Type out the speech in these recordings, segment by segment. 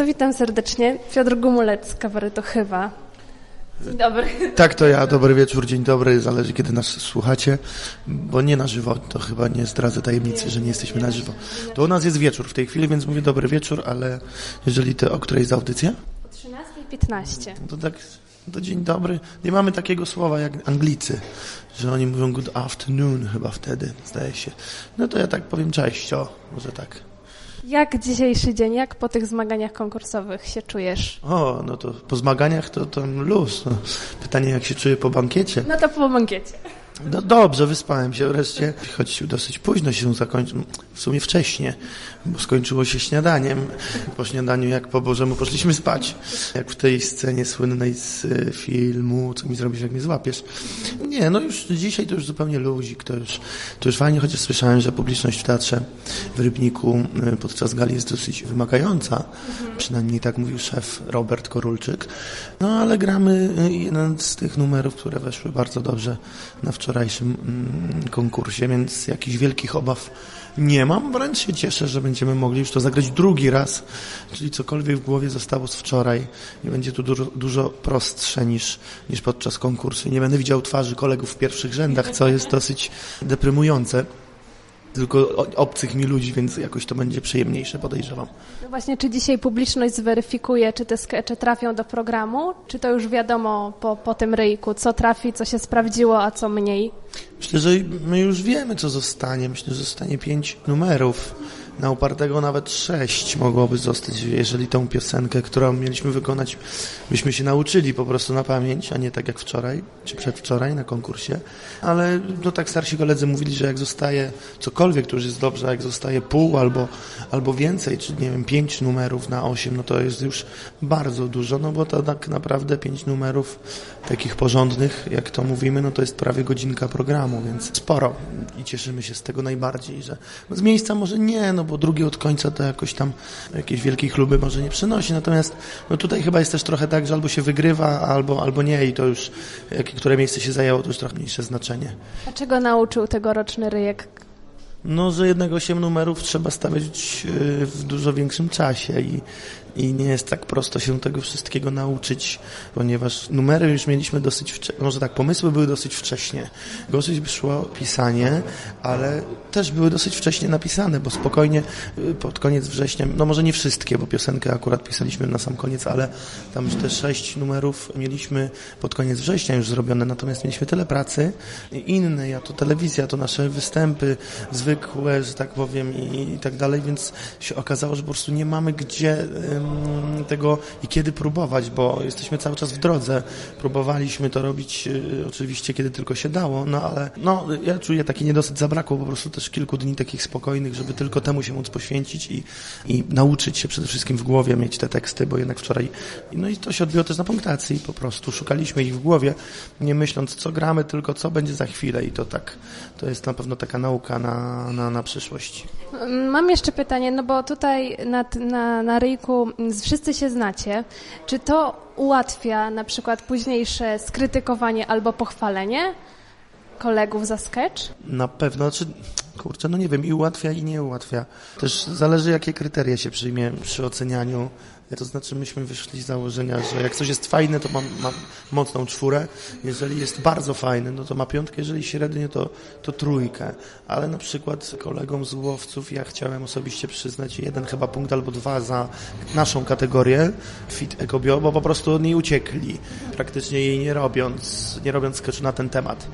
To witam serdecznie. Piotr Gumulec z kabaretu Chyba. Dzień dobry. Tak, to ja. Dobry wieczór, dzień dobry. Zależy, kiedy nas słuchacie, bo nie na żywo. To chyba nie zdradzę tajemnicy, że nie jesteśmy na żywo. To u nas jest wieczór w tej chwili, więc mówię dobry wieczór, ale jeżeli to o której jest audycja? O 13.15. To tak, to dzień dobry. Nie mamy takiego słowa jak Anglicy, że oni mówią good afternoon chyba wtedy, zdaje się. No to ja tak powiem cześć, o, może tak. Jak dzisiejszy dzień, jak po tych zmaganiach konkursowych się czujesz? O, no to po zmaganiach to tam luz. Pytanie, jak się czuję po bankiecie? No to po bankiecie. No dobrze, wyspałem się wreszcie, choć dosyć późno się zakończył, w sumie wcześnie, bo skończyło się śniadaniem. Po śniadaniu, jak po Bożemu, poszliśmy spać. Jak w tej scenie słynnej z y, filmu Co mi zrobisz, jak mnie złapiesz. Nie, no już dzisiaj to już zupełnie luzik, to już, to już fajnie, chociaż słyszałem, że publiczność w teatrze w Rybniku y, podczas gali jest dosyć wymagająca. Przynajmniej tak mówił szef Robert Korulczyk. No ale gramy y, jeden z tych numerów, które weszły bardzo dobrze na wczorajszym mm, konkursie, więc jakichś wielkich obaw nie mam. Wręcz się cieszę, że będziemy mogli już to zagrać drugi raz, czyli cokolwiek w głowie zostało z wczoraj i będzie tu dużo, dużo prostsze niż, niż podczas konkursu. Nie będę widział twarzy kolegów w pierwszych rzędach, co jest dosyć deprymujące. Tylko obcych mi ludzi, więc jakoś to będzie przyjemniejsze, podejrzewam. No właśnie, czy dzisiaj publiczność zweryfikuje, czy te skecze trafią do programu? Czy to już wiadomo po, po tym ryjku, co trafi, co się sprawdziło, a co mniej? Myślę, że my już wiemy, co zostanie. Myślę, że zostanie pięć numerów. Na upartego nawet sześć mogłoby zostać, jeżeli tą piosenkę, którą mieliśmy wykonać, byśmy się nauczyli po prostu na pamięć, a nie tak jak wczoraj, czy przedwczoraj na konkursie. Ale no tak starsi koledzy mówili, że jak zostaje cokolwiek, to już jest dobrze, a jak zostaje pół albo, albo więcej, czy nie wiem, pięć numerów na osiem, no to jest już bardzo dużo, no bo to tak naprawdę pięć numerów takich porządnych, jak to mówimy, no to jest prawie godzinka programu, więc sporo i cieszymy się z tego najbardziej, że z miejsca może nie, no bo drugi od końca to jakoś tam jakieś wielkie chluby może nie przynosi, natomiast no tutaj chyba jest też trochę tak, że albo się wygrywa, albo, albo nie i to już, jakie, które miejsce się zajęło, to już trochę mniejsze znaczenie. A czego nauczył tegoroczny ryjek? No, że jednak 8 numerów trzeba stawiać y, w dużo większym czasie i, i nie jest tak prosto się tego wszystkiego nauczyć, ponieważ numery już mieliśmy dosyć może tak, pomysły były dosyć wcześnie. Gorzej szło pisanie, ale też były dosyć wcześnie napisane, bo spokojnie y, pod koniec września, no może nie wszystkie, bo piosenkę akurat pisaliśmy na sam koniec, ale tam już te sześć numerów mieliśmy pod koniec września już zrobione, natomiast mieliśmy tyle pracy i inne, ja to telewizja, to nasze występy zwykłe, że tak powiem i, i tak dalej, więc się okazało, że po prostu nie mamy gdzie ym, tego i kiedy próbować, bo jesteśmy cały czas w drodze. Próbowaliśmy to robić y, oczywiście, kiedy tylko się dało, no ale no, ja czuję taki niedosyt, zabrakło po prostu też kilku dni takich spokojnych, żeby tylko temu się móc poświęcić i, i nauczyć się przede wszystkim w głowie mieć te teksty, bo jednak wczoraj, no i to się odbiło też na punktacji po prostu, szukaliśmy ich w głowie, nie myśląc co gramy, tylko co będzie za chwilę i to tak, to jest na pewno taka nauka na, na, na przyszłość. Mam jeszcze pytanie, no bo tutaj na, na, na ryjku wszyscy się znacie. Czy to ułatwia na przykład późniejsze skrytykowanie albo pochwalenie kolegów za sketch? Na pewno, czy kurczę, no nie wiem, i ułatwia, i nie ułatwia. Też zależy, jakie kryteria się przyjmie przy ocenianiu. To znaczy, myśmy wyszli z założenia, że jak coś jest fajne, to ma, ma mocną czwórę. Jeżeli jest bardzo fajny, no to ma piątkę. Jeżeli średnie, to, to trójkę. Ale na przykład kolegom z łowców ja chciałem osobiście przyznać jeden chyba punkt albo dwa za naszą kategorię Fit Ecobio, bo po prostu od niej uciekli, praktycznie jej nie robiąc, nie robiąc sketchu na ten temat.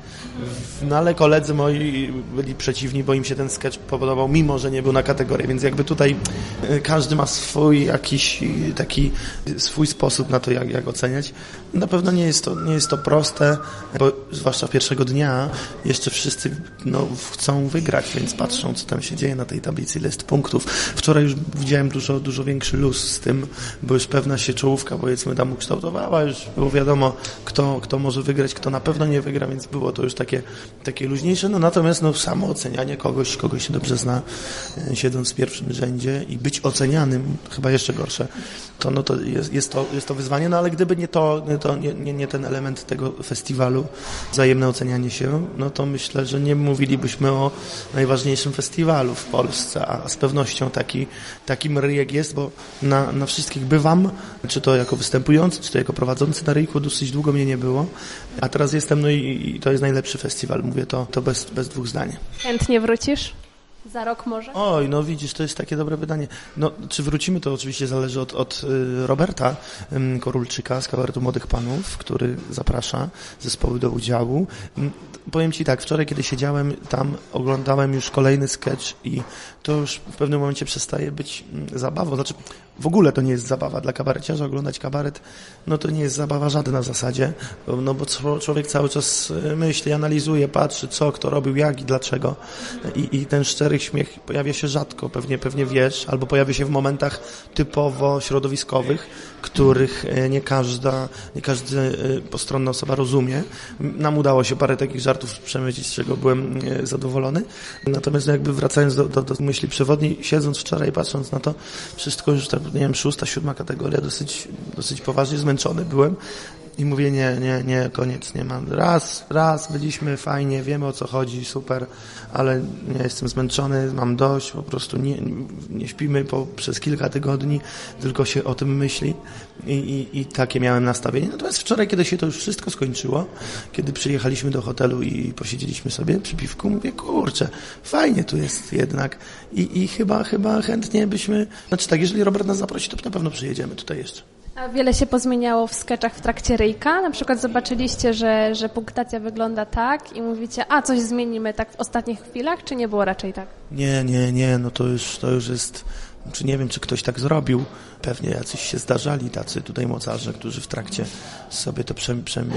No ale koledzy moi byli przeciwni, bo im się ten sketch podobał, mimo że nie był na kategorię, więc jakby tutaj y, każdy ma swój jakiś taki swój sposób na to, jak, jak oceniać. Na pewno nie jest, to, nie jest to proste, bo zwłaszcza pierwszego dnia jeszcze wszyscy no, chcą wygrać, więc patrzą, co tam się dzieje na tej tablicy, ile jest punktów. Wczoraj już widziałem dużo, dużo większy luz z tym, bo już pewna się czołówka, powiedzmy, tam ukształtowała, już było wiadomo, kto, kto może wygrać, kto na pewno nie wygra, więc było to już takie, takie luźniejsze. No natomiast no, samo ocenianie kogoś, kogoś się dobrze zna, siedząc w pierwszym rzędzie i być ocenianym, chyba jeszcze gorsze, to, no to jest, jest, to, jest to wyzwanie, no ale gdyby nie to, to nie, nie, nie ten element tego festiwalu, wzajemne ocenianie się, no to myślę, że nie mówilibyśmy o najważniejszym festiwalu w Polsce, a z pewnością taki, taki ryjek jest, bo na, na wszystkich bywam, czy to jako występujący, czy to jako prowadzący na ryjku, dosyć długo mnie nie było, a teraz jestem, no i, i to jest najlepszy festiwal, mówię to, to bez, bez dwóch zdań. Chętnie wrócisz? Za rok może? Oj, no widzisz, to jest takie dobre pytanie. No, czy wrócimy, to oczywiście zależy od, od y, Roberta Korulczyka z kabaretu Młodych Panów, który zaprasza zespoły do udziału. Powiem Ci tak, wczoraj kiedy siedziałem tam, oglądałem już kolejny sketch i to już w pewnym momencie przestaje być zabawą. Znaczy, w ogóle to nie jest zabawa dla kabareciarza. Oglądać kabaret, no to nie jest zabawa żadna w zasadzie, no bo czło- człowiek cały czas y, myśli, analizuje, patrzy, co, kto robił, jak i dlaczego. I, i ten szczery śmiech pojawia się rzadko, pewnie, pewnie wiesz, albo pojawia się w momentach typowo środowiskowych, których e, nie każda, nie każda e, postronna osoba rozumie. Nam udało się parę takich żartów przemycić, z czego byłem e, zadowolony. Natomiast jakby wracając do, do, do myśli przewodniej, siedząc wczoraj, patrząc na to, wszystko już tak, nie wiem, szósta, siódma kategoria, dosyć, dosyć poważnie zmęczony byłem. I mówię, nie, nie, nie, koniec, nie mam. Raz, raz, byliśmy fajnie, wiemy o co chodzi, super, ale nie jestem zmęczony, mam dość, po prostu nie, nie śpimy po, przez kilka tygodni, tylko się o tym myśli i, i, i takie miałem nastawienie. Natomiast wczoraj, kiedy się to już wszystko skończyło, kiedy przyjechaliśmy do hotelu i posiedzieliśmy sobie przy piwku, mówię, kurczę, fajnie tu jest jednak i, i chyba, chyba chętnie byśmy, znaczy tak, jeżeli Robert nas zaprosi, to na pewno przyjedziemy tutaj jeszcze. A wiele się pozmieniało w skeczach w trakcie ryjka? Na przykład zobaczyliście, że, że punktacja wygląda tak i mówicie, a coś zmienimy tak w ostatnich chwilach, czy nie było raczej tak? Nie, nie, nie, no to już, to już jest, czy nie wiem, czy ktoś tak zrobił. Pewnie jacyś się zdarzali tacy tutaj mocarze, którzy w trakcie sobie to przem... przem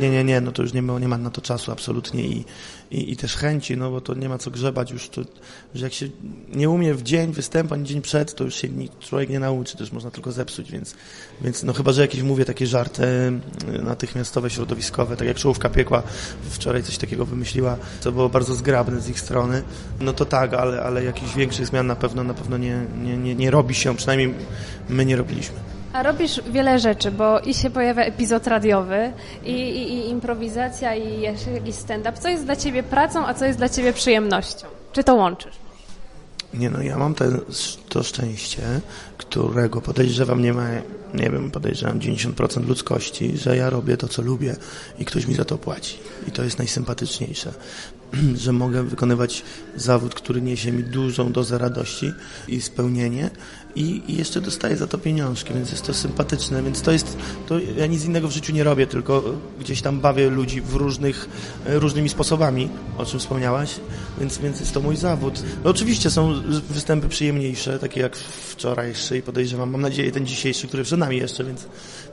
nie, nie, nie, no to już nie ma, nie ma na to czasu absolutnie i, i, i też chęci, no bo to nie ma co grzebać już, to, że jak się nie umie w dzień występu, ani dzień przed, to już się człowiek nie nauczy, już można tylko zepsuć, więc, więc no chyba, że jakieś mówię takie żarty y, natychmiastowe, środowiskowe, tak jak Czołówka Piekła wczoraj coś takiego wymyśliła, co było bardzo zgrabne z ich strony, no to tak, ale, ale jakichś większych zmian na pewno, na pewno nie, nie, nie, nie robi się, przynajmniej my nie robiliśmy. A robisz wiele rzeczy, bo i się pojawia epizod radiowy, i, i, i improwizacja, i jeszcze jakiś stand-up. Co jest dla ciebie pracą, a co jest dla ciebie przyjemnością? Czy to łączysz? Nie no, ja mam ten, to szczęście, którego podejrzewam nie ma, nie wiem, podejrzewam 90% ludzkości, że ja robię to, co lubię i ktoś mi za to płaci. I to jest najsympatyczniejsze, że mogę wykonywać zawód, który niesie mi dużą dozę radości i spełnienie i, jeszcze dostaję za to pieniążki, więc jest to sympatyczne, więc to jest, to ja nic innego w życiu nie robię, tylko gdzieś tam bawię ludzi w różnych, różnymi sposobami, o czym wspomniałaś, więc, więc jest to mój zawód. No oczywiście są występy przyjemniejsze, takie jak wczorajszy i podejrzewam, mam nadzieję ten dzisiejszy, który przed nami jeszcze, więc,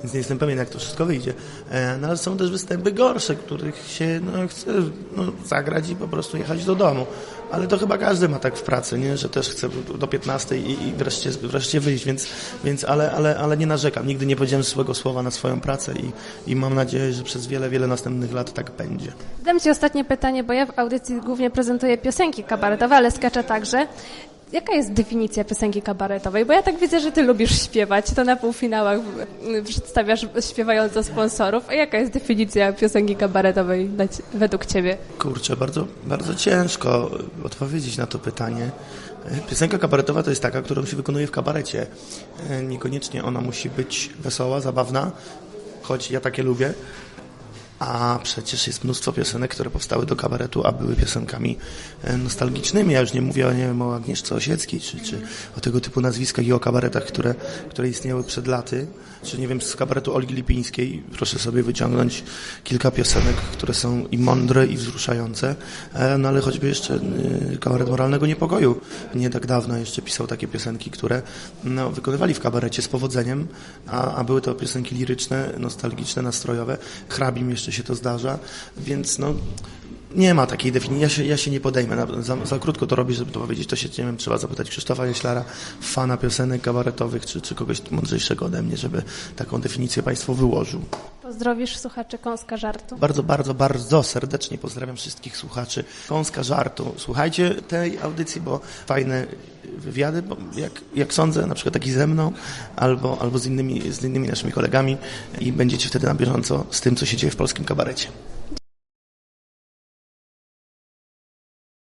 więc nie jestem pewien jak to wszystko wyjdzie. E, No ale są też występy gorsze, których się no, chce no, zagrać i po prostu jechać do domu. Ale to chyba każdy ma tak w pracy, nie? że też chce do 15 i, i wreszcie, wreszcie wyjść, więc, więc ale, ale, ale nie narzekam. Nigdy nie powiedziałem złego słowa na swoją pracę i, i mam nadzieję, że przez wiele, wiele następnych lat tak będzie. Zadam Ci ostatnie pytanie, bo ja w audycji głównie prezentuję piosenki kabaretowe, ale skaczę także. Jaka jest definicja piosenki kabaretowej? Bo ja tak widzę, że Ty lubisz śpiewać, to na półfinałach przedstawiasz śpiewająco sponsorów. A jaka jest definicja piosenki kabaretowej według Ciebie? Kurczę, bardzo, bardzo ciężko odpowiedzieć na to pytanie. Piosenka kabaretowa to jest taka, którą się wykonuje w kabarecie. E, Niekoniecznie ona musi być wesoła, zabawna, choć ja takie lubię. A przecież jest mnóstwo piosenek, które powstały do kabaretu, a były piosenkami e, nostalgicznymi. Ja już nie mówię nie wiem, o Agnieszce Osieckiej, czy, czy o tego typu nazwiskach i o kabaretach, które, które istniały przed laty. Czy nie wiem, z kabaretu Olgi Lipińskiej proszę sobie wyciągnąć kilka piosenek, które są i mądre, i wzruszające. E, No ale choćby jeszcze y, kabaret Moralnego Niepokoju nie tak dawno jeszcze pisał takie piosenki, które no, wykonywali w kabarecie z powodzeniem, a, a były to piosenki liryczne, nostalgiczne, nastrojowe. Hrabim jeszcze się to zdarza, więc no nie ma takiej definicji. Ja się, ja się nie podejmę. Na- Za, za krótko to robisz, żeby to powiedzieć. To się, nie wiem, trzeba zapytać Krzysztofa Jeślara, fana piosenek kabaretowych, czy, czy kogoś mądrzejszego ode mnie, żeby taką definicję Państwu wyłożył. Pozdrowisz słuchaczy Kąska Żartu. Bardzo, bardzo, bardzo serdecznie pozdrawiam wszystkich słuchaczy Kąska Żartu. Słuchajcie tej audycji, bo fajne wywiady, bo jak, jak sądzę, na przykład taki ze mną, albo, albo z, innymi, z innymi naszymi kolegami i będziecie wtedy na bieżąco z tym, co się dzieje w polskim kabarecie.